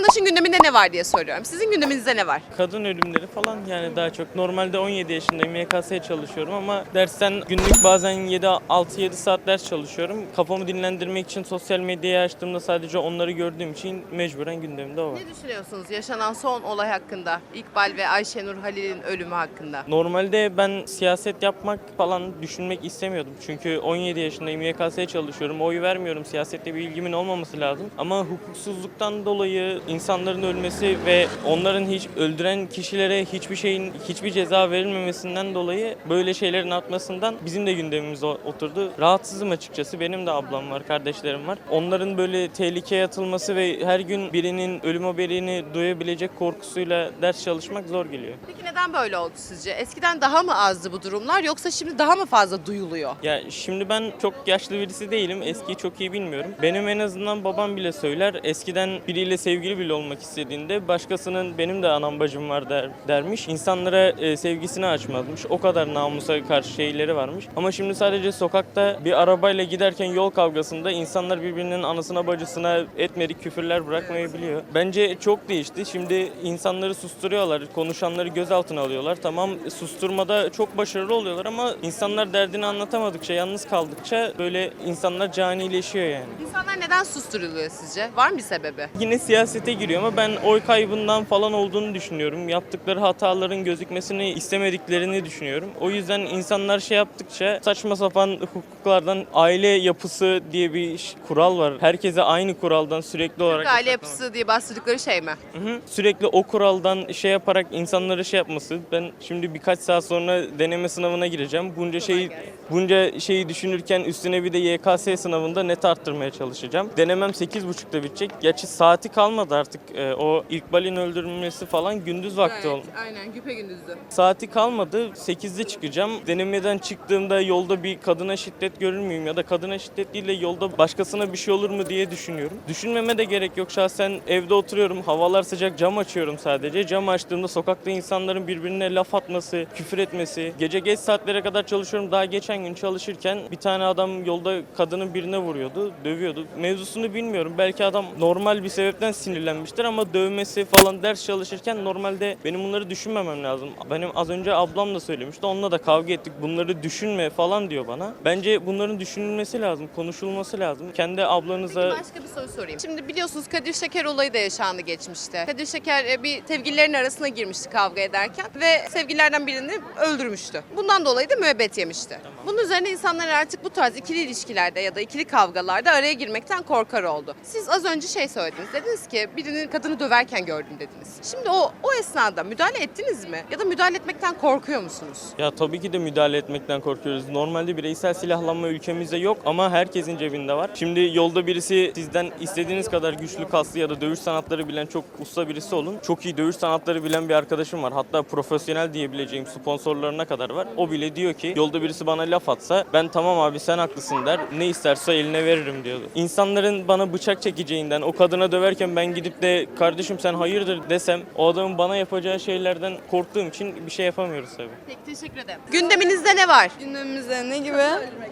Vatandaşın gündeminde ne var diye soruyorum. Sizin gündeminizde ne var? Kadın ölümleri falan yani daha çok. Normalde 17 yaşındayım YKS'ye çalışıyorum ama dersten günlük bazen 7 6-7 saat ders çalışıyorum. Kafamı dinlendirmek için sosyal medyayı açtığımda sadece onları gördüğüm için mecburen gündemimde o var. Ne düşünüyorsunuz yaşanan son olay hakkında? İkbal ve Ayşenur Halil'in ölümü hakkında. Normalde ben siyaset yapmak falan düşünmek istemiyordum. Çünkü 17 yaşındayım, YKS'ye çalışıyorum. Oy vermiyorum. Siyasette bir ilgimin olmaması lazım. Ama hukuksuzluktan dolayı insanların ölmesi ve onların hiç öldüren kişilere hiçbir şeyin hiçbir ceza verilmemesinden dolayı böyle şeylerin artmasından bizim de gündemimize o- oturdu. Rahatsızım açıkçası. Benim de ablam var, kardeşlerim var. Onların böyle tehlikeye atılması ve her gün birinin ölüm haberini duyabilecek korkusuyla ders çalışmak zor geliyor. Peki neden böyle oldu sizce? Eskiden daha mı azdı bu durumlar yoksa şimdi daha mı fazla duyuluyor? Ya şimdi ben çok yaşlı birisi değilim. Eskiyi çok iyi bilmiyorum. Benim en azından babam bile söyler. Eskiden biriyle sevgili bile olmak istediğinde başkasının benim de anam bacım var der, dermiş. İnsanlara e, sevgisini açmazmış. O kadar namusa karşı şeyleri varmış. Ama şimdi sadece sokakta bir arabayla giderken yol kavgasında insanlar birbirinin anasına bacısına etmedik küfürler bırakmayabiliyor. Bence çok değişti. Şimdi insanları susturuyorlar. Konuşanları gözaltına alıyorlar. Tamam susturmada çok başarılı oluyorlar ama insanlar derdini anlatamadıkça, yalnız kaldıkça böyle insanlar canileşiyor yani. İnsanlar neden susturuluyor sizce? Var mı bir sebebi? Yine siyasete giriyor ama ben oy kaybından falan olduğunu düşünüyorum. Yaptıkları hataların gözükmesini istemediklerini düşünüyorum. O yüzden insanlar şey yaptıkça saçma sapan hukuklardan aile yapısı diye bir kural var. Herkese aynı kuraldan sürekli olarak Aile yasaklamak. yapısı diye bastırdıkları şey mi? Hı hı. Sürekli o kuraldan şey yaparak insanları şey yapması. Ben şimdi birkaç saat sonra deneme sınavına gireceğim. Bunca şeyi bunca şeyi düşünürken üstüne bir de YKS sınavında net arttırmaya çalışacağım. Denemem 8.30'da bitecek. Gerçi saati kalmadı artık. Ee, o İkbal'in öldürülmesi falan gündüz vakti oldu. aynen güpe gündüzdü. Saati kalmadı. 8'de çıkacağım. Denemeden çıktığımda yolda bir kadına şiddet görür müyüm ya da kadına şiddet değil de yolda başkasına bir şey olur mu diye düşünüyorum. Düşünmeme de gerek yok. Şahsen evde oturuyorum. Havalar sıcak. Cam açıyorum sadece. Cam açtığımda sokakta insanların birbirine laf atması, küfür etmesi. Gece geç saatlere kadar çalışıyorum. Daha geçen gün çalışırken bir tane adam yolda kadının birine vuruyordu, dövüyordu. Mevzusunu bilmiyorum. Belki adam normal bir sebepten sinirlenmiştir ama dövmesi falan ders çalışırken normalde benim bunları düşünmemem lazım. Benim az önce ablam da söylemişti. Onunla da kavga ettik. Bunları düşünme falan diyor bana. Bence bunların düşünülmesi lazım, konuşulması lazım. Kendi ablanıza Başka bir soru sorayım. Şimdi biliyorsunuz Kadir Şeker olayı da yaşandı geçmişte. Kadir Şeker e, bir sevgililerin arasına girmişti kavga ederken ve sevgililerden birini öldürmüştü. Bundan dolayı da müebbet yemişti. Bunun üzerine insanlar artık bu tarz ikili ilişkilerde ya da ikili kavgalarda araya girmekten korkar oldu. Siz az önce şey söylediniz. Dediniz ki birinin kadını döverken gördüm dediniz. Şimdi o o esnada müdahale ettiniz mi? Ya da müdahale etmekten korkuyor musunuz? Ya tabii ki de müdahale etmekten korkuyoruz. Normalde bireysel silahlanma ülkemizde yok ama herkesin cebinde var. Şimdi yolda birisi sizden istediğiniz kadar güçlü kaslı ya da dövüş sanatları bilen çok usta birisi olun. Çok iyi dövüş sanatları bilen bir arkadaşım var. Hatta profesyonel diyebileceğim sponsorlarına kadar var. O bile diyor ki yolda birisi bana laf atsa ben tamam abi sen haklısın der. Ne isterse eline veririm diyordu. İnsanların bana bıçak çekeceğinden o kadına döverken ben gidip de kardeşim sen hayırdır desem o adamın bana yapacağı şeylerden korktuğum için bir şey yapamıyoruz tabii. Peki teşekkür ederim. Gündeminizde ne var? Gündemimizde ne gibi?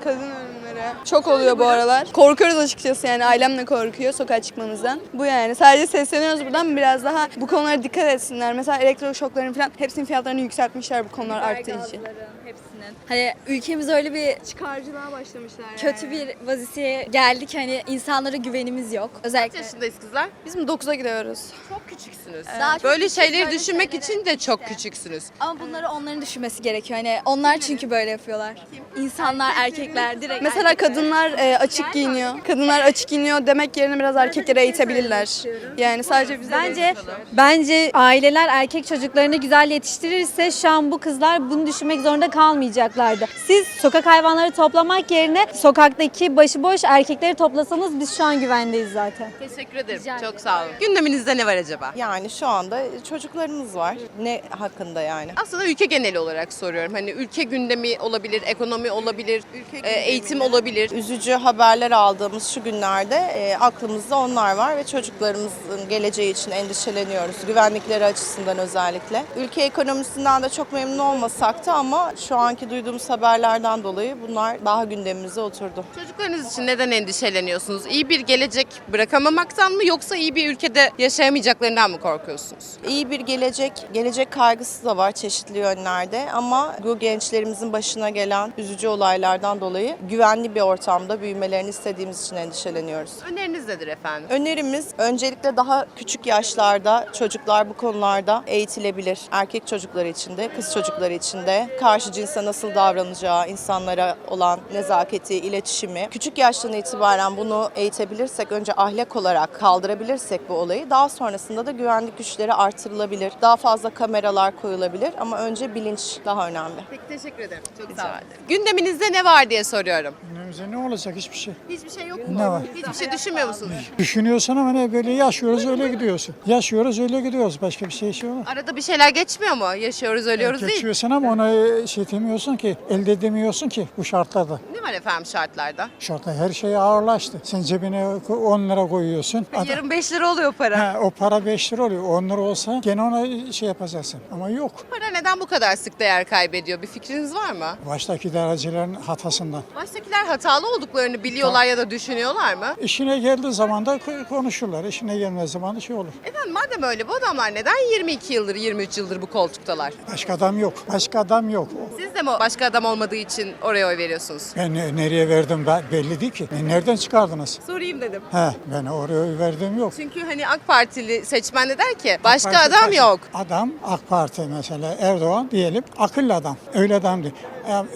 Kadın ölümleri. Çok oluyor bu aralar. Korkuyoruz açıkçası yani ailem de korkuyor sokağa çıkmamızdan. Bu yani sadece sesleniyoruz buradan biraz daha bu konulara dikkat etsinler. Mesela elektroşokların falan hepsinin fiyatlarını yükseltmişler bu konular arttığı için. Gazların hepsinin. Hani ülkemiz öyle bir Çıkarcılığa başlamışlar kötü bir vaziyete geldik hani insanlara güvenimiz yok. Kaç Özellikle yaşındayız kızlar? Biz mi 9'a gidiyoruz? Çok küçüksünüz. Daha çok Böyle küçük, şeyleri böyle düşünmek şeylere için de çok küçüksünüz. ama bunları onların düşünmesi gerekiyor. Hani onlar çünkü böyle yapıyorlar. İnsanlar, erkekler direkt Mesela erkekler. kadınlar e, açık giyiniyor. Kadınlar açık giyiniyor demek yerine biraz erkeklere eğitebilirler. Yani sadece bize Bence bence aileler erkek çocuklarını güzel yetiştirirse şu an bu kızlar bunu düşünmek zorunda kalmayacaklardı. Siz sokak hayvanları toplamak yerine sokaktaki başıboş erkekleri toplasanız biz şu an güvendeyiz zaten. Teşekkür ederim. Rica Çok ederim. sağ olun. Gündeminizde ne var acaba? Yani şu anda çocuklarımız var. Ne hakkında yani? Aslında ülke geneli olarak soruyorum. Hani ülke gündemi olabilir, ekonomi olabilir, e, eğitim olabilir. Üzücü haberler aldığımız şu günlerde e, aklımızda onlar var ve çocuklarımızın geleceği için endişeleniyoruz. Güvenlikleri açısından özellikle. Ülke ekonomisinden de çok memnun olmasak da ama şu anki anki duyduğumuz haberlerden dolayı bunlar daha gündemimize oturdu. Çocuklarınız için neden endişeleniyorsunuz? İyi bir gelecek bırakamamaktan mı yoksa iyi bir ülkede yaşayamayacaklarından mı korkuyorsunuz? İyi bir gelecek, gelecek kaygısı da var çeşitli yönlerde ama bu gençlerimizin başına gelen üzücü olaylardan dolayı güvenli bir ortamda büyümelerini istediğimiz için endişeleniyoruz. Öneriniz nedir efendim? Önerimiz öncelikle daha küçük yaşlarda çocuklar bu konularda eğitilebilir. Erkek çocukları için de, kız çocukları için de karşı cinse nasıl davranacağı, insanlara olan nezaketi, iletişimi. Küçük yaştan itibaren bunu eğitebilirsek, önce ahlak olarak kaldırabilirsek bu olayı, daha sonrasında da güvenlik güçleri artırılabilir. Daha fazla kameralar koyulabilir ama önce bilinç daha önemli. Peki teşekkür ederim. Çok Rica sağ olun. ederim. Gündeminizde ne var diye soruyorum. Günümüzde ne olacak hiçbir şey. Hiçbir şey yok mu? Ne var? Hiçbir şey düşünmüyor musunuz? Düşünüyorsun ama ne böyle yaşıyoruz öyle gidiyorsun. Yaşıyoruz öyle gidiyoruz. Başka bir şey şey var. Arada bir şeyler geçmiyor mu? Yaşıyoruz, ölüyoruz değil. Geçiyorsun ama ona şey demiyorsun ki, elde edemiyorsun ki bu şartlarda. Ne var efendim şartlarda? Şartlar her şey ağırlaştı. Sen cebine 10 lira koyuyorsun. Adam- Yarın 5 lira oluyor para. Ha, o para 5 lira oluyor. 10 lira olsa gene ona şey yapacaksın. Ama yok. Para neden bu kadar sık değer kaybediyor? Bir fikriniz var mı? Baştaki derecelerin hatasından. Baştakiler hatalı olduklarını biliyorlar ya da düşünüyorlar mı? İşine geldiği zaman da ko- konuşurlar. İşine gelmez zaman da şey olur. Efendim madem öyle bu adamlar neden 22 yıldır, 23 yıldır bu koltuktalar? Başka adam yok. Başka adam yok. Siz de mi başka adam olmadığı için oraya oy veriyorsunuz? Ben ne- nereye verdim ben belli değil ki. E, Nereden çıkardınız? Sorayım dedim. He, ben oraya oy verdiğim yok. Çünkü hani AK Partili seçmen de der ki başka Parti adam taşı- yok. Adam AK Parti mesela Erdoğan diyelim akıllı adam. Öyle adam değil. Yani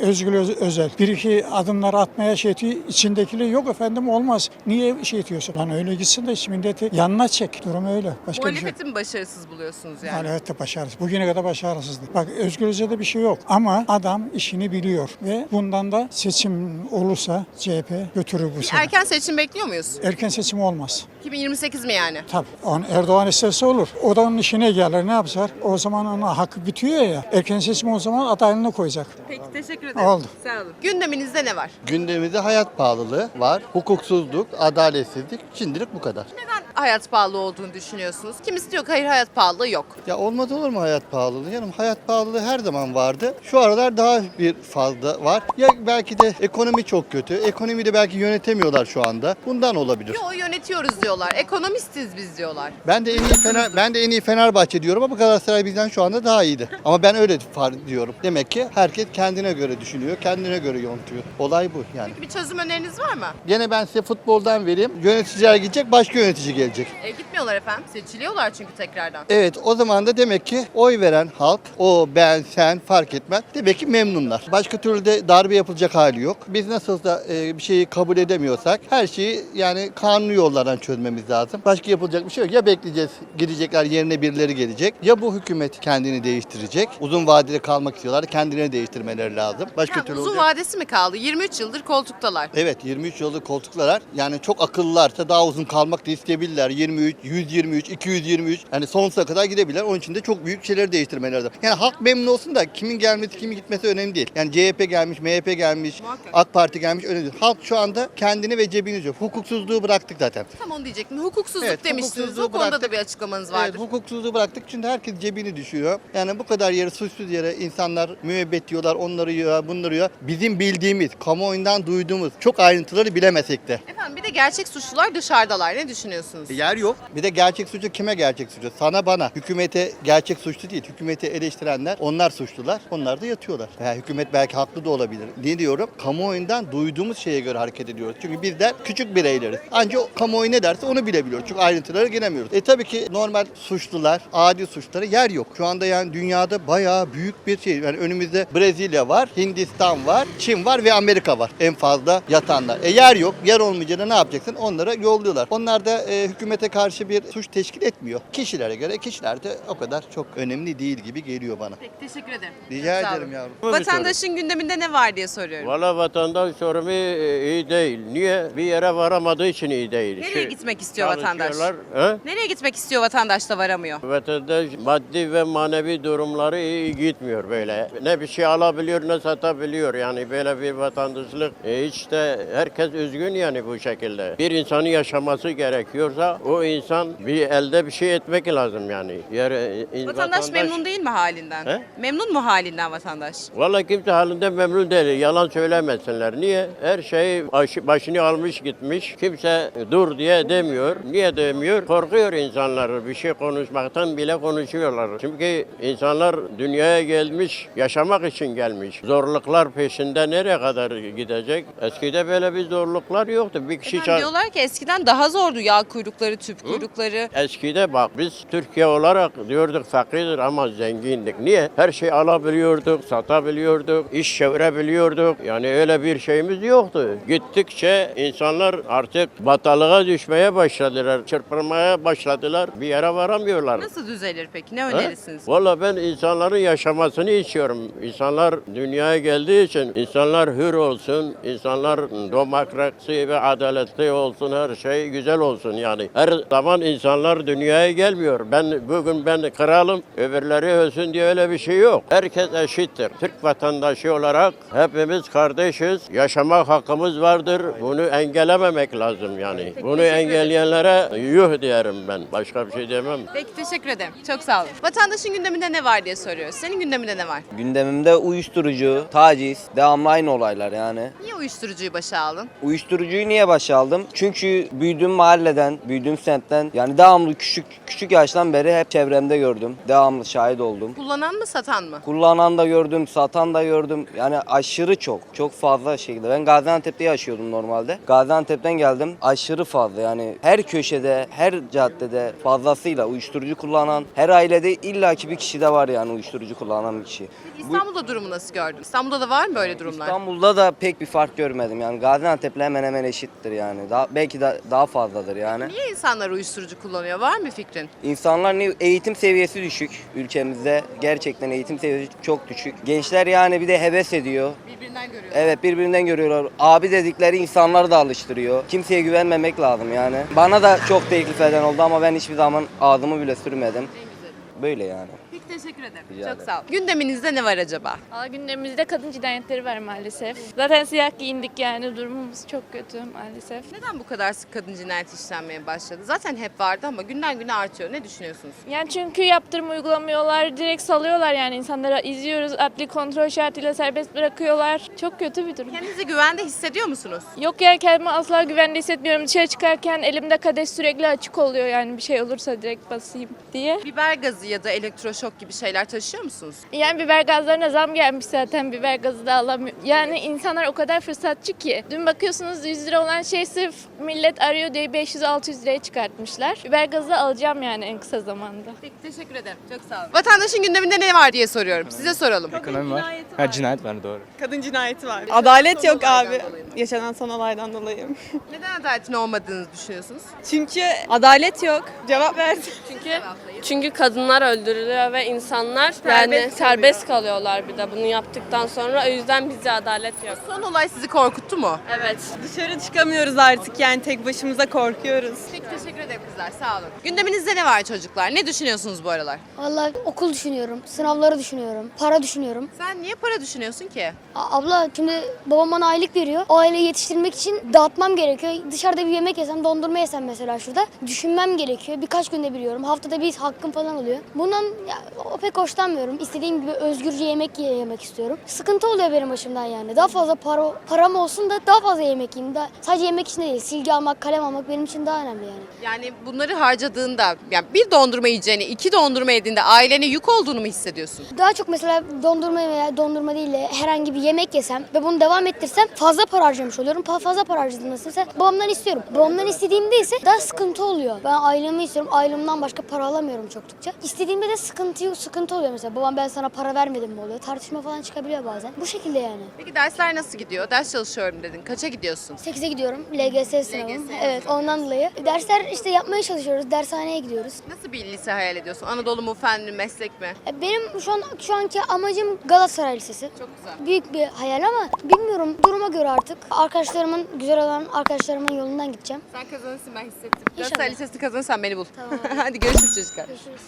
Özel bir iki adımlar atmaya şey ediyor. içindekiler yok efendim olmaz. Niye şey ediyorsun? Lan öyle gitsin de milleti yanına çek. Durum öyle. Başka bir şey. Muhalefeti mi başarısız buluyorsunuz yani? Muhalefet de başarısız. Bugüne kadar başarısızdı. Bak Özgür Özel'de bir şey yok. Ama adam işini biliyor. Ve bundan da seçim olursa CHP götürür bu sene. Erken seçim bekliyor muyuz? Erken seçim olmaz. 2028 mi yani? Tabii. On, Erdoğan isterse olur. O da onun işine gelir. Ne yapacak? O zaman ona hakkı bitiyor ya. Erken seçim o zaman adaylığını koyacak. Peki teşekkür ederim. Oldu. Sağ olun. Gündeminizde ne var? Gündemimizde hayat pahalılığı var, hukuksuzluk, adaletsizlik. Şimdilik bu kadar. Neden hayat pahalı olduğunu düşünüyorsunuz? Kimisi diyor ki hayır hayat pahalılığı yok. Ya olmaz olur mu hayat pahalılığı? Yanım hayat pahalılığı her zaman vardı. Şu aralar daha bir fazla var. Ya belki de ekonomi çok kötü. Ekonomiyi de belki yönetemiyorlar şu anda. Bundan olabilir. Yo yönetiyoruz diyorlar. Ekonomistiz biz diyorlar. Ben de en iyi Fener ben de en iyi Fenerbahçe diyorum ama Galatasaray bizden şu anda daha iyiydi. Ama ben öyle far diyorum. Demek ki herkes kendine göre düşünüyor, kendine göre yönetiyor. Olay bu yani. Bir çözüm öneriniz var mı? Gene ben size futboldan vereyim. Yöneticiler gidecek, başka yönetici gelecek. E, gitmiyorlar efendim. Seçiliyorlar çünkü tekrardan. Evet o zaman da demek ki oy veren halk o ben sen fark etmez. Demek ki memnunlar. Başka türlü de darbe yapılacak hali yok. Biz nasıl da e, bir şeyi kabul edemiyorsak her şeyi yani kanuni yollardan çözmemiz lazım. Başka yapılacak bir şey yok. Ya bekleyeceğiz gidecekler yerine birileri gelecek. Ya bu hükümet kendini değiştirecek. Uzun vadede kalmak istiyorlar. Kendilerini değiştirmeleri lazım. Başka Ya, türlü uzun olacak. vadesi mi kaldı? 23 yıldır koltuktalar. Evet 23 yıllık koltuklar yani çok akıllılarsa daha uzun kalmak da isteyebilirler. 23, 123, 223 yani sonsuza kadar gidebilirler. Onun için de çok büyük şeyleri değiştirmeleri lazım. Yani halk memnun olsun da kimin gelmesi kimin gitmesi önemli değil. Yani CHP gelmiş, MHP gelmiş, Muhakkak. AK Parti gelmiş önemli değil. Halk şu anda kendini ve cebini diyor. Hukuksuzluğu bıraktık zaten. Tam onu diyecektim. Hukuksuzluk Evet, demiştiniz. hukuksuzluğu O konuda da bir açıklamanız vardır. Evet, hukuksuzluğu bıraktık çünkü herkes cebini düşüyor. Yani bu kadar yere suçsuz yere insanlar müebbet diyorlar, onları yiyor, bunları yiyor. Bizim bildiğimiz, kamuoyundan duyduğumuz çok ayrıntıları bilemesek de. Efendim bir de gerçek suçlular dışarıdalar. Ne düşünüyorsunuz? Yer yok. Bir de gerçek suçlu kime gerçek suçlu? Sana bana. Hükümete gerçek suçlu değil. Hükümeti eleştirenler onlar suçlular. Onlar da yatıyorlar. Veya hükümet belki haklı da olabilir. Ne diyorum? Kamuoyundan duyduğumuz şeye göre hareket ediyoruz. Çünkü bizler küçük bireyleriz. Ancak kamuoyu ne derse onu bilebiliyoruz. Çünkü ayrıntılara giremiyoruz. E tabii ki normal suçlular, adi suçlara yer yok. Şu anda yani dünyada bayağı büyük bir şey. Yani önümüzde Brezilya var, Hindistan var, Çin var ve Amerika var. En fazla yatanlar. E yer yok. Yer olmayınca ne yapacaksın? Onlara yolluyorlar. Onlar da e, hükümete karşı bir suç teşkil etmiyor. Kişilere göre kişiler de o kadar çok önemli değil gibi geliyor bana. Peki teşekkür ederim. Rica sağ ederim olun. yavrum. Vatandaşın gündeminde ne var diye soruyorum. Valla vatandaş durumu e, iyi değil. Niye? Bir yere varamadığı için iyi değil. Nereye Şey, gitmek istiyor vatandaş? çalışıyorlar, He? Nereye gitmek istiyor vatandaş da varamıyor? Vatandaş maddi ve manevi durumları iyi gitmiyor böyle. Ne bir şey alabiliyor ne satabiliyor. Yani böyle bir vatandaşlık e, hiç de herkes üzgün yani bu şekilde. Bir insanın yaşaması gerekiyorsa o insan bir elde bir şey etmek lazım yani. Yer, e, Vatandaş memnun değil mi halinden? He? Memnun mu halinden vatandaş? Vallahi kimse halinde memnun değil. Yalan söylemesinler. Niye? Her şey baş- başını almış gitmiş. Kimse dur diye demiyor. Niye demiyor? Korkuyor insanlar. Bir şey konuşmaktan bile konuşuyorlar. Çünkü insanlar dünyaya gelmiş, yaşamak için gelmiş. Zorluklar peşinde nereye kadar gidecek? Eskide böyle bir zorluklar yoktu. Bir kişi Efendim diyorlar ki eskiden daha zordu yağ kuyrukları, tüp kuyrukları. Eskide bak biz Türkiye olarak diyorduk fakirdir ama zengindik. Niye? Her şey alabiliyorduk, satabiliyorduk, iş çevirebiliyorduk. Yani öyle bir şeyimiz yoktu. Gittikçe insanlar artık batalığa düşmeye başladılar, çırpınmaya başladılar. Bir yere varamıyorlar. Nasıl düzelir peki? Ne önerirsiniz? Valla ben insanların yaşamasını istiyorum. İnsanlar dünyaya geldiği için insanlar hür olsun, insanlar demokrasi ve adaletli olsun, her şey güzel olsun yani. Her zaman insanlar dünyaya gelmiyor. Ben bugün ben kralım, öbürleri ölsün diye öyle bir şey yok. Herkes eşittir. Türk vatandaşı olarak hepimiz kardeşiz. Yaşamak hakkımız vardır. Bunu engellememek lazım yani. Bunu engelleyenlere yuh diyerim ben. Başka bir şey demem. Peki teşekkür ederim. Çok sağ olun. Vatandaşın gündeminde ne var diye soruyoruz. Senin gündeminde ne var? Gündemimde uyuşturucu, taciz, devamlı aynı olaylar yani. Niye uyuşturucuyu başa aldın? Uyuşturucuyu niye başa aldım? Çünkü büyüdüğüm mahalleden, büyüdüğüm semtten yani devamlı küçük küçük yaştan beri hep çevremde gördüm. Devamlı şahit oldum. Kullanan mı satan mı? Kullanan da gördüm, satan da gördüm. Yani aşırı çok, çok fazla şekilde. Ben Gaziantep'te yaşıyordum normalde. Gaziantep'ten geldim. Aşırı fazla yani her köşede, her caddede fazlasıyla uyuşturucu kullanan, her ailede illaki bir kişi de var yani uyuşturucu kullanan bir kişi. İstanbul'da durumu nasıl gördün? İstanbul'da da var mı böyle durumlar? İstanbul'da da pek bir fark görmedim. Yani Gaziantep'le hemen hemen eşittir yani. Daha, belki de daha fazladır yani. Niye insanlar uyuşturucu kullanıyor? Var mı fikrin? İnsanlar ne eğitim seviyesi düşük ülkemizde. Gerçekten eğitim seviyesi çok düşük. Gençler yani bir de heves ediyor. Birbirinden görüyor. Evet birbirinden görüyorlar. Abi dedikleri insanları da alıştırıyor. Kimseye güvenmemek lazım yani. Bana da çok teklif eden oldu ama ben hiçbir zaman ağzımı bile sürmedim. Böyle yani. Peki teşekkür ederim. Rica Çok ederim. sağ ol. Gündeminizde ne var acaba? Valla gündemimizde kadın cinayetleri var maalesef. Zaten siyah giyindik yani durumumuz çok kötü maalesef. Neden bu kadar sık kadın cinayeti işlenmeye başladı? Zaten hep vardı ama günden güne artıyor. Ne düşünüyorsunuz? Yani çünkü yaptırım uygulamıyorlar, direkt salıyorlar yani insanlara izliyoruz, adli kontrol şartıyla serbest bırakıyorlar. Çok kötü bir durum. Kendinizi güvende hissediyor musunuz? Yok ya kendimi asla güvende hissetmiyorum. Dışarı çıkarken elimde kadeh sürekli açık oluyor yani bir şey olursa direkt basayım diye. Biber gazı ya da elektroşok gibi şeyler taşıyor musunuz? Yani biber gazlarına zam gelmiş zaten biber gazı da alamıyor. Yani insanlar o kadar fırsatçı ki. Dün bakıyorsunuz 100 lira olan şey sırf millet arıyor diye 500-600 liraya çıkartmışlar. Biber gazı alacağım yani en kısa zamanda. Peki teşekkür ederim. Çok sağ olun. Vatandaşın gündeminde ne var diye soruyorum. Size soralım. Ekonomi var. Ha cinayet var doğru. Kadın cinayeti var. Adalet yok abi. Yaşanan son olaydan dolayı. Neden adaletin olmadığını düşünüyorsunuz? Çünkü adalet yok. Cevap versin. Çünkü çünkü kadınlar öldürülüyor ve insanlar yani serbest kalıyorlar bir de bunu yaptıktan sonra o yüzden bizde adalet yok. Son olay sizi korkuttu mu? Evet. Dışarı çıkamıyoruz artık yani tek başımıza korkuyoruz. Peki teşekkür ederim kızlar. Sağ olun. Gündeminizde ne var çocuklar? Ne düşünüyorsunuz bu aralar? Vallahi okul düşünüyorum, sınavları düşünüyorum, para düşünüyorum. Sen niye para düşünüyorsun ki? A- abla şimdi babam bana aylık veriyor. O aileyi yetiştirmek için dağıtmam gerekiyor. Dışarıda bir yemek yesem, dondurma yesem mesela şurada düşünmem gerekiyor. Birkaç günde biliyorum. Haftada bir hakkım falan oluyor. Bundan ya, o pek hoşlanmıyorum. İstediğim gibi özgürce yemek ye- yemek istiyorum. Sıkıntı oluyor benim başımdan yani. Daha fazla para param olsun da daha fazla yemek yiyeyim. Daha, sadece yemek için de değil. Silgi almak, kalem almak benim için daha önemli yani. Yani bunları harcadığında, yani bir dondurma yiyeceğini, iki dondurma yediğinde ailene yük olduğunu mu hissediyorsun? Daha çok mesela dondurma veya dondurma değil de herhangi bir yemek yesem ve bunu devam ettirsem fazla para harcamış oluyorum. Pa- Fazla para harcadım ise babamdan istiyorum. Babamdan istediğimde ise daha sıkıntı oluyor. Ben ailemi istiyorum. Ailemden başka para alamıyorum çoktukça. İstediğimde de sıkıntı sıkıntı oluyor mesela. Babam ben sana para vermedim mi oluyor. Tartışma falan çıkabiliyor bazen. Bu şekilde yani. Peki dersler nasıl gidiyor? Ders çalışıyorum dedin. Kaça gidiyorsun? 8'e gidiyorum. LGS sınavım. Evet ondan dolayı. Dersler işte yapmaya çalışıyoruz. Dershaneye gidiyoruz. Nasıl bir lise hayal ediyorsun? Anadolu mu, fen mi, meslek mi? E, Benim şu an şu anki amacım Galatasaray Lisesi. Çok güzel. Büyük bir hayal ama bilmiyorum duruma göre artık. Arkadaşlarımın güzel olan arkadaşlarımın yolundan gideceğim. Sen kazanırsın ben hissettim. İnşallah. Galatasaray Lisesi'ni kazanırsan beni bul. Tamam. Hadi görüşürüz çocuklar. Görüşürüz.